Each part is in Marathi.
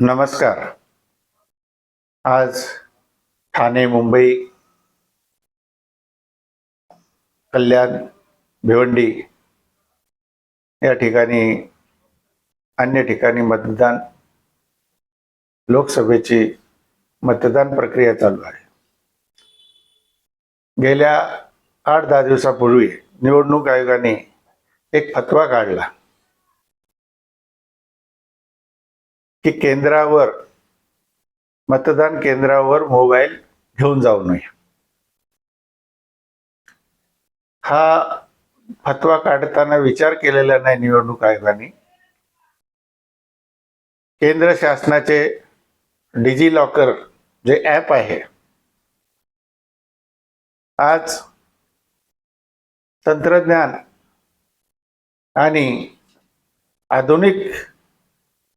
नमस्कार. आज ठाणे मुंबई कल्याण भिवंडी या ठिकाणी अन्य ठिकाणी मतदान लोकसभेची मतदान प्रक्रिया चालू आहे. गेल्या आठ दहा दिवसापूर्वी निवडणूक आयोगाने एक फतवा काढला. की केंद्रावर मतदान केंद्रावर मोबाईल घेऊन जाऊ नये. हा फतवा काढताना विचार केलेला नाही निवडणूक आयोगाने. केंद्र शासनाचे डिजी लॉकर जे ॲप आहे आज तंत्रज्ञान आणि आधुनिक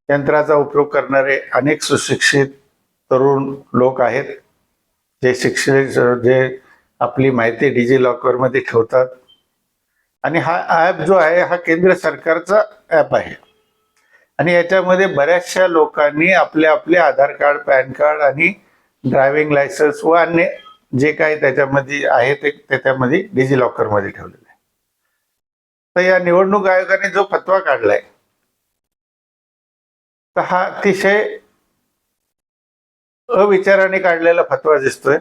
यंत्राचा उपयोग करणारे अनेक सुशिक्षित तरुण लोक आहेत. जे शिक्षित जे आपली माहिती डिजी लॉकरमध्ये ठेवतात. आणि हा ॲप जो आहे हा केंद्र सरकारचा ॲप आहे. आणि याच्यामध्ये बऱ्याचशा लोकांनी आपले आपले आधार कार्ड पॅन कार्ड आणि ड्रायव्हिंग लायसन्स व अन्य जे काही त्याच्यामध्ये आहे ते त्याच्यामध्ये डिजी लॉकरमध्ये ठेवलेलं आहे. तर या निवडणूक आयोगाने जो फतवा काढलाय तर हा अतिशय अविचाराने काढलेला फतवा दिसतोय.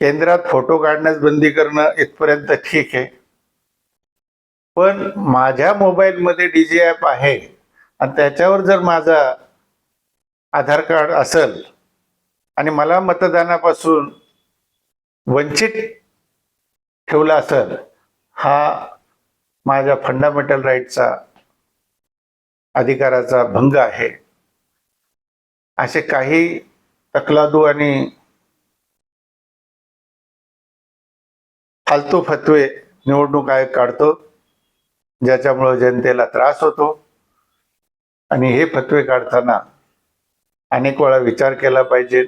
केंद्रात फोटो काढण्यास बंदी करणं इथपर्यंत ठीक आहे. पण माझ्या मोबाईलमध्ये डीजे ॲप आहे आणि त्याच्यावर जर माझा आधार कार्ड असेल आणि मला मतदानापासून वंचित ठेवला असेल हा माझ्या फंडामेंटल राईटचा अधिकाराचा भंग आहे. असे काही तकलादू आणि फालतू फतवे निवडणूक आयोग काढतो ज्याच्यामुळं जनतेला त्रास होतो. आणि हे फतवे काढताना अनेक वेळा विचार केला पाहिजे.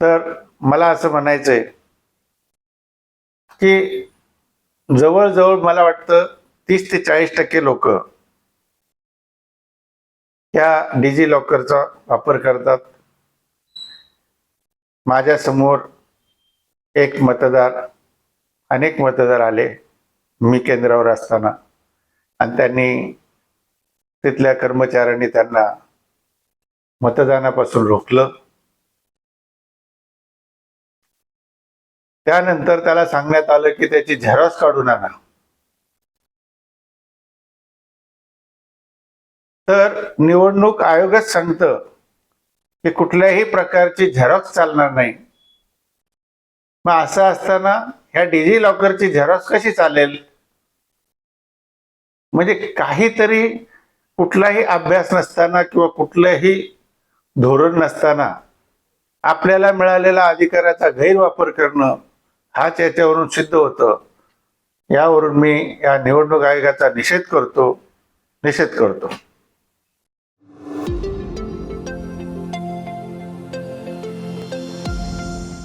तर मला असं म्हणायचंय की जवळजवळ मला वाटतं तीस ते चाळीस टक्के लोक या डिजी लॉकरचा वापर करतात. माझ्यासमोर एक मतदार अनेक मतदार आले मी केंद्रावर असताना. आणि त्यांनी तिथल्या कर्मचाऱ्यांनी त्यांना मतदानापासून रोखलं. त्यानंतर त्याला सांगण्यात आलं की त्याची झेरॉक्स काढून आणा. तर निवडणूक आयोगच सांगतं की कुठल्याही प्रकारची झेरॉक्स चालणार नाही. मग असं असताना ह्या डिजी लॉकरची झेरॉक्स कशी चालेल? म्हणजे काहीतरी कुठलाही अभ्यास नसताना किंवा कुठलंही धोरण नसताना आपल्याला मिळालेला अधिकाराचा गैरवापर करणं हाच याच्यावरून सिद्ध होतं. यावरून मी या निवडणूक आयोगाचा निषेध करतो निषेध करतो.